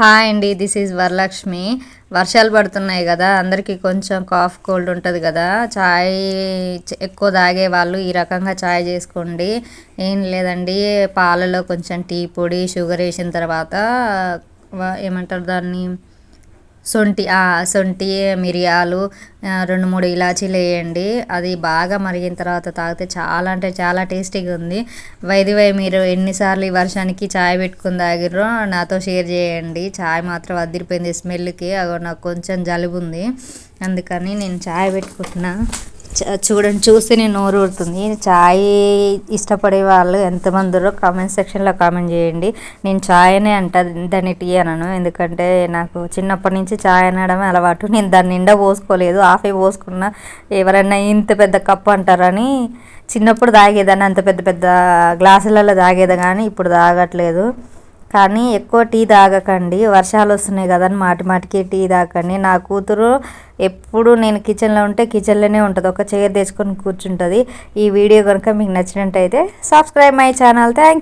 Hi అండి this is Varalakshmi. వర్షాలు పడుతున్నాయి కదా అందరికీ కొంచెం కాఫ్ కోల్డ్ ఉంటుంది కదా. చాయ్ ఎక్కువ తాగే వాళ్ళు ఈ రకంగా చాయ్ చేసుకోండి. ఏం లేదండి పాలలో కొంచెం టీ పొడి షుగర్ వేసిన తర్వాత ఏమంటారు దాన్ని? సొంటి ఆ, సొంటి మిరియాలు రెండు మూడు ఇలాచీలు వేయండి. అది బాగా మరిగిన తర్వాత తాగితే చాలా అంటే చాలా టేస్టీగా ఉంది. వైదివై మీరు ఎన్నిసార్లు ఈ వర్షానికి చాయ్ పెట్టుకుని తాగిర్రో నాతో షేర్ చేయండి. చాయ్ మాత్రం అదిరిపోయింది స్మెల్కి. అగో నాకు కొంచెం జలుబు ఉంది. అందుకని నేను చాయ్ పెట్టుకుంటున్నా. చూడండి చూస్తే నేను నోరు ఊరుతుంది. చాయ్ ఇష్టపడే వాళ్ళు ఎంతమందిరో కామెంట్ సెక్షన్లో కామెంట్ చేయండి. నేను చాయ్ అనే అంట దాన్ని టీ అనను. ఎందుకంటే నాకు చిన్నప్పటి నుంచి చాయ్ అనడమే అలవాటు. నేను దాన్ని నిండా పోసుకోలేదు. హాఫే పోసుకున్నా. ఎవరైనా ఇంత పెద్ద కప్పు అంటారని చిన్నప్పుడు తాగేదాన్ని అంత పెద్ద పెద్ద గ్లాసులలో తాగేది కానీ ఇప్పుడు తాగట్లేదు కానీ ఎక్కువ టీ తాగకండి. వర్షాలు వస్తున్నాయి కదా అని మాటి మాటికి టీ తాగకండి. నా కూతురు ఎప్పుడు నేను కిచెన్లో ఉంటే కిచెన్లోనే ఉంటుంది. ఒక చైర్ తెచ్చుకొని కూర్చుంటుంది. ఈ వీడియో కనుక మీకు నచ్చినట్టయితే సబ్స్క్రైబ్ మై ఛానల్. థ్యాంక్